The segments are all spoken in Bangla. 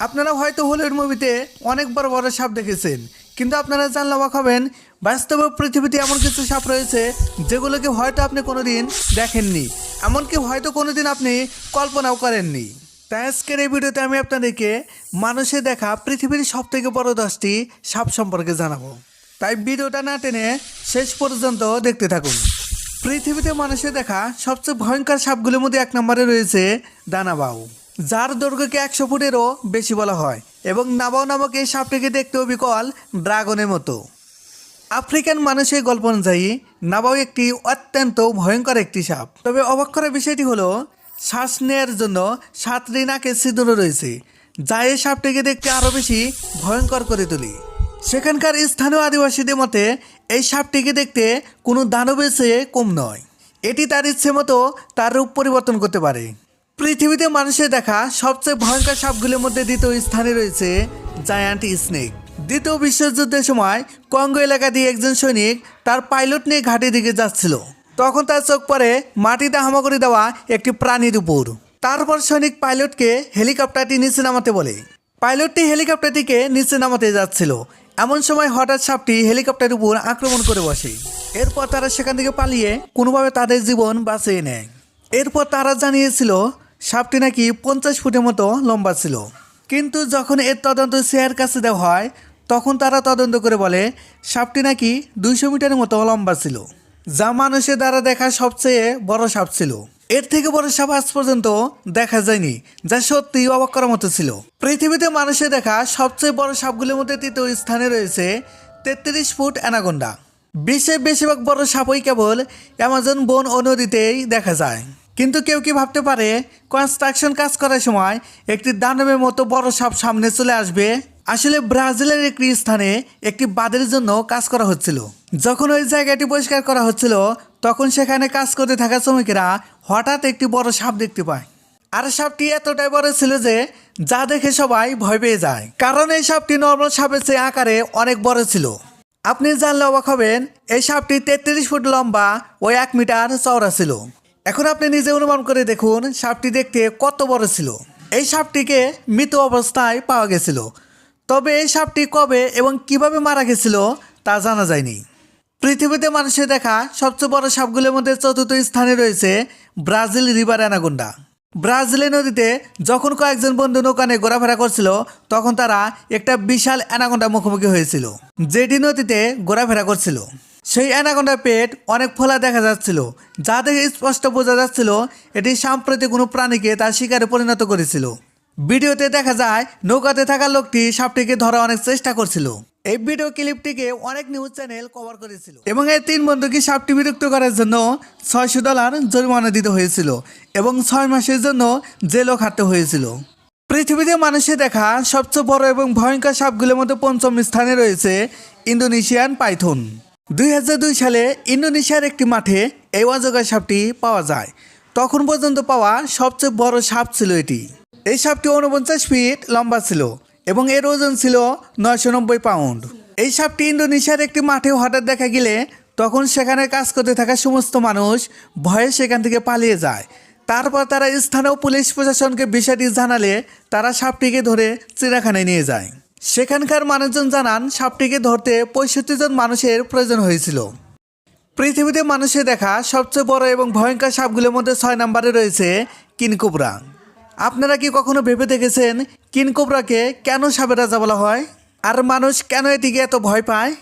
আপনারা হয়তো হলিউড মুভিতে অনেক বড় বড় সাপ দেখেছেন, কিন্তু আপনারা জানলে অবাক হবেন, বাস্তবে পৃথিবীতে এমন কিছু সাপ রয়েছে যেগুলোকে হয়তো আপনি কোনোদিন দেখেননি, এমনকি হয়তো কোনোদিন আপনি কল্পনাও করেননি। তাই আজকের এই ভিডিওতে আমি আপনাদেরকে মানুষে দেখা পৃথিবীর সব থেকে বড় দশটি সাপ সম্পর্কে জানাব। তাই ভিডিওটা না টেনে শেষ পর্যন্ত দেখতে থাকুন। পৃথিবীতে মানুষের দেখা সবচেয়ে ভয়ঙ্কর সাপগুলির মধ্যে এক নম্বরে রয়েছে দানাবাউ যার দৈর্ঘ্যকে একশো ফুটেরও বেশি বলা হয় এবং নাবাও নামক এই সাপটিকে দেখতেও বিকল ড্রাগনের মতো। আফ্রিকান মানুষের গল্প অনুযায়ী, নাবাও একটি অত্যন্ত ভয়ঙ্কর একটি সাপ। তবে অবাক করার বিষয়টি হলো, শ্বাস নেওয়ার জন্য সাতটি নাকের ছিদ্র রয়েছে, যা এই সাপটিকে দেখতে আরও বেশি ভয়ঙ্কর করে তোলে। সেখানকার স্থানীয় আদিবাসীদের মতে, এই সাপটিকে দেখতে কোনো দানবের চেয়ে কম নয়। এটি তার ইচ্ছে মতো তার রূপ পরিবর্তন করতে পারে। পৃথিবীতে মানুষের দেখা সবচেয়ে ভয়ঙ্কর সাপগুলির মধ্যে দ্বিতীয় স্থানে রয়েছে জায়ান্ট স্নেক। দ্বিতীয় বিশ্বযুদ্ধের সময় কঙ্গো এলাকা দিয়ে একজন সৈনিক তার পাইলট নিয়ে ঘাটের দিকে যাচ্ছিল। তখন তার চোখ পড়ে মাটিতে হামাগুড়ি দেওয়া একটি প্রাণীর উপর। তারপর সৈনিক পাইলটকে হেলিকপ্টারটি নিচে নামাতে বলে। পাইলটটি হেলিকপ্টারটিকে নিচে নামাতে যাচ্ছিল। এমন সময় হঠাৎ সাপটি হেলিকপ্টারের উপর আক্রমণ করে বসে। এরপর তারা সেখান থেকে পালিয়ে কোনোভাবে তাদের জীবন বাঁচিয়ে নেয়। এরপর তারা জানিয়েছিল সাপটি নাকি পঞ্চাশ ফুটের মতো লম্বা ছিল। কিন্তু যখন এর তদন্ত সিআর কাছে দেওয়া হয়, তখন তারা তদন্ত করে বলে, সাপটি নাকি দুইশো মিটারের মতো লম্বা ছিল, যা মানুষের দ্বারা দেখা সবচেয়ে বড় সাপ ছিল। এর থেকে বড় সাপ আজ পর্যন্ত দেখা যায়নি, যা সত্যি অবাক করার মতো ছিল। পৃথিবীতে মানুষের দেখা সবচেয়ে বড় সাপগুলির মধ্যে তৃতীয় স্থানে রয়েছে তেত্রিশ ফুট অ্যানাগোন্ডা বিশ্বের বেশিরভাগ বড় সাপই কেবল অ্যামাজন বন ও নদীতেই দেখা যায়। কিন্তু কেউ কি ভাবতে পারে কনস্ট্রাকশন কাজ করার সময় একটি দানবের মতো বড় সাপ সামনে চলে আসবে? আসলে ব্রাজিলের একটি স্থানে একটি বাঁধের জন্য কাজ করা হচ্ছিল। যখন ওই জায়গাটি পরিষ্কার করা হচ্ছিল, তখন সেখানে কাজ করতে থাকা শ্রমিকেরা হঠাৎ একটি বড় সাপ দেখতে পায়। আর সাপটি এতটাই বড় ছিল যে, যা দেখে সবাই ভয় পেয়ে যায়। কারণ এই সাপটি নর্মাল সাপের চেয়ে আকারে অনেক বড় ছিল। আপনি জানলে অবাক হবেন, এই সাপটি তেত্রিশ ফুট লম্বা ও এক মিটার চওড়া ছিল। এখন আপনি নিজে অনুমান করে দেখুন সাপটি দেখতে কত বড় ছিল। এই সাপটিকে মৃত অবস্থায় পাওয়া গেছিল। তবে এই সাপটি কবে এবং কীভাবে মারা গেছিল তা জানা যায়নি। পৃথিবীতে মানুষের দেখা সবচেয়ে বড় সাপগুলোর মধ্যে চতুর্থ স্থানে রয়েছে ব্রাজিল রিভার অ্যানাগোন্ডা ব্রাজিলের নদীতে যখন কয়েকজন বন্ধু নৌকানে ঘোরাফেরা করছিল, তখন তারা একটা বিশাল অ্যানাগোন্ডা মুখোমুখি হয়েছিল, যেটি নদীতে ঘোরাফেরা করছিল। সেই অ্যানাগোন্ডার পেট অনেক ফোলা দেখা যাচ্ছিল, যা দেখে স্পষ্ট বোঝা যাচ্ছিল এটি সাম্প্রতিক কোনো প্রাণীকে তার শিকারে পরিণত করেছিল। ভিডিওতে দেখা যায়, নৌকাতে থাকা লোকটি সাপটিকে ধরা অনেক চেষ্টা করছিল। এই ভিডিও ক্লিপটিকে অনেক নিউজ চ্যানেল কভার করেছিল। এবং এই তিন বন্ধুকে সাপটি বিরক্ত করার জন্য ছয়শো ডলার জরিমানা দিতে হয়েছিল এবং ছয় মাসের জন্য জেলও খাটতে হয়েছিল। পৃথিবীতে মানুষে দেখা সবচেয়ে বড় এবং ভয়ঙ্কর সাপগুলোর মধ্যে পঞ্চম স্থানে রয়েছে ইন্দোনেশিয়ান পাইথন। দুই সালে ইন্দোনেশিয়ার একটি মাঠে এই অজগর সাপটি পাওয়া যায়। তখন পর্যন্ত পাওয়া সবচেয়ে বড় সাপ ছিল এটি। এই সাপটি উনপঞ্চাশ ফিট লম্বা ছিল এবং এর ওজন ছিল নয়শো নব্বই পাউন্ড। এই সাপটি ইন্দোনেশিয়ার একটি মাঠে হঠাৎ দেখা গেলে তখন সেখানে কাজ করতে থাকা সমস্ত মানুষ ভয়ে সেখান থেকে পালিয়ে যায়। তারপর তারা স্থানীয় পুলিশ প্রশাসনকে বিষয়টি জানালে তারা সাপটিকে ধরে চিড়াখানায় নিয়ে যায়। সেখানকার মানুষজন জানান, সাপটিকে ধরতে পঁয়ষট্টি জন মানুষের প্রয়োজন হয়েছিল। পৃথিবীতে মানুষের দেখা সবচেয়ে বড় এবং ভয়ঙ্কর সাপগুলোর মধ্যে ছয় নম্বরে রয়েছে কিনকোবরা আপনারা কি কখনো ভেবে দেখেছেন কিনকোবরাকে কেন সাপের রাজা বলা হয়? আর মানুষ কেন এটিকে এত ভয় পায়?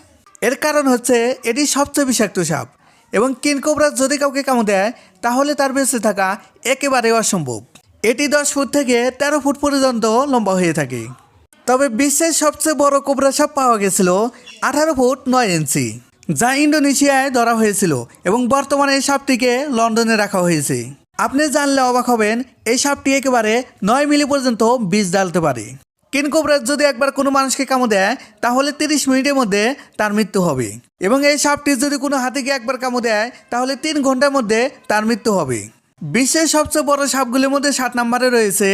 এর কারণ হচ্ছে এটি সবচেয়ে বিষাক্ত সাপ এবং কিনকোবরা যদি কাউকে কামড় দেয়, তাহলে তার বেঁচে থাকা একেবারে অসম্ভব। এটি দশ ফুট থেকে তেরো ফুট পর্যন্ত লম্বা হয়ে থাকে। তবে বিশ্বের সবচেয়ে বড় কোবরা সাপ পাওয়া গেছিল আঠারো ফুট নয় ইঞ্চি, যা ইন্দোনেশিয়ায় ধরা হয়েছিল এবং বর্তমানে এই সাপটিকে লন্ডনে রাখা হয়েছে। আপনি জানলে অবাক হবেন, এই সাপটি একেবারে নয় মিলি পর্যন্ত বীজ ডালতে পারে। কিনকোবরা যদি একবার কোনো মানুষকে কামড় দেয়, তাহলে তিরিশ মিনিটের মধ্যে তার মৃত্যু হবে। এবং এই সাপটি যদি কোনো হাতিকে একবার কামড় দেয়, তাহলে তিন ঘণ্টার মধ্যে তার মৃত্যু হবে। বিশ্বের সবচেয়ে বড় সাপগুলির মধ্যে সাত নম্বরে রয়েছে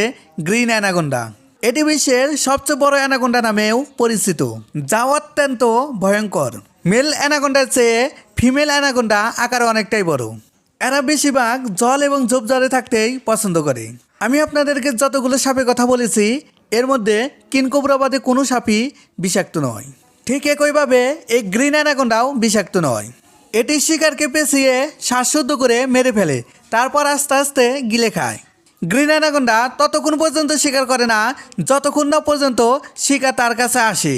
গ্রিন অ্যানাগোন্ডা। এটি বিশ্বের সবচেয়ে বড় অ্যানাকোন্ডা নামেও পরিচিত। যা অত্যন্ত ভয়ঙ্কর। মেল অ্যানাকোন্ডার চেয়ে ফিমেল অ্যানাকোন্ডা আকারে অনেকটাই বড়। এরা বেশিরভাগ জল এবং ঝোপঝাড়ে থাকতেই পছন্দ করে। আমি আপনাদেরকে যতগুলো সাপের কথা বলেছি, এর মধ্যে কিনকোবরা বাদে কোনো সাপই বিষাক্ত নয়। ঠিক একইভাবে এই গ্রিন অ্যানাকোন্ডাও বিষাক্ত নয়। এটি শিকারকে পেঁচিয়ে শ্বাসশুদ্ধ করে মেরে ফেলে, তারপর আস্তে আস্তে গিলে খায়। গ্রিন অ্যানাকোন্ডা ততক্ষণ পর্যন্ত শিকার করে না যতক্ষণ না পর্যন্ত শিকার তার কাছে আসে।